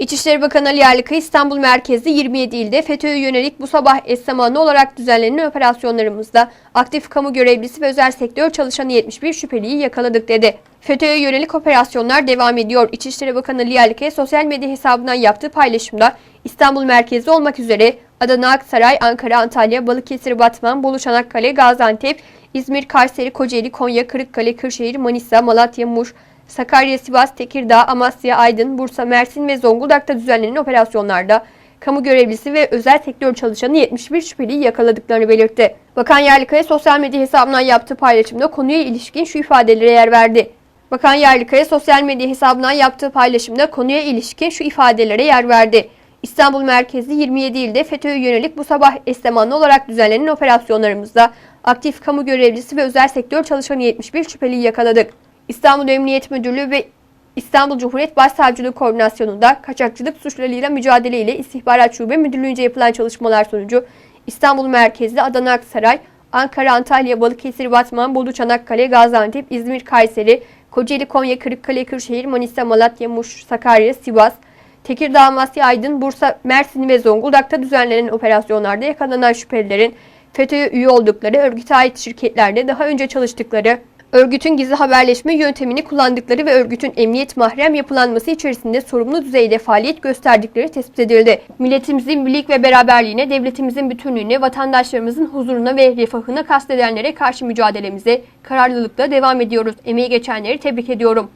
İçişleri Bakanı Ali Yerlikaya İstanbul merkezli 27 ilde FETÖ'ye yönelik bu sabah eş zamanlı olarak düzenlenen operasyonlarımızda aktif kamu görevlisi ve özel sektör çalışanı 71 şüpheliyi yakaladık dedi. FETÖ'ye yönelik operasyonlar devam ediyor. İçişleri Bakanı Ali Yerlikaya sosyal medya hesabından yaptığı paylaşımda İstanbul merkezli olmak üzere Adana, Aksaray, Ankara, Antalya, Balıkesir, Batman, Bolu, Çanakkale, Gaziantep, İzmir, Kayseri, Kocaeli, Konya, Kırıkkale, Kırşehir, Manisa, Malatya, Muş, Sakarya, Sivas, Tekirdağ, Amasya, Aydın, Bursa, Mersin ve Zonguldak'ta düzenlenen operasyonlarda kamu görevlisi ve özel sektör çalışanı 71 şüpheliyi yakaladıklarını belirtti. Bakan Yerlikaya sosyal medya hesabından yaptığı paylaşımda konuya ilişkin şu ifadelere yer verdi. Bakan Yerlikaya sosyal medya hesabından yaptığı paylaşımda konuya ilişkin şu ifadelere yer verdi. İstanbul merkezli 27 ilde FETÖ'ye yönelik bu sabah eş zamanlı olarak düzenlenen operasyonlarımızda aktif kamu görevlisi ve özel sektör çalışanı 71 şüpheliyi yakaladık. İstanbul Emniyet Müdürlüğü ve İstanbul Cumhuriyet Başsavcılığı koordinasyonunda kaçakçılık suçlarıyla mücadele ile İstihbarat Şube Müdürlüğü'nce yapılan çalışmalar sonucu İstanbul merkezli Adana Aksaray, Ankara, Antalya, Balıkesir, Batman, Bolu, Çanakkale, Gaziantep, İzmir, Kayseri, Kocaeli, Konya, Kırıkkale, Kırşehir, Manisa, Malatya, Muş, Sakarya, Sivas, Tekirdağ, Amasya, Aydın, Bursa, Mersin ve Zonguldak'ta düzenlenen operasyonlarda yakalanan şüphelilerin FETÖ'ye üye oldukları, örgüte ait şirketlerde daha önce çalıştıkları, örgütün gizli haberleşme yöntemini kullandıkları ve örgütün emniyet mahrem yapılanması içerisinde sorumlu düzeyde faaliyet gösterdikleri tespit edildi. Milletimizin birlik ve beraberliğine, devletimizin bütünlüğüne, vatandaşlarımızın huzuruna ve refahına kastedenlere karşı mücadelemize kararlılıkla devam ediyoruz. Emeği geçenleri tebrik ediyorum.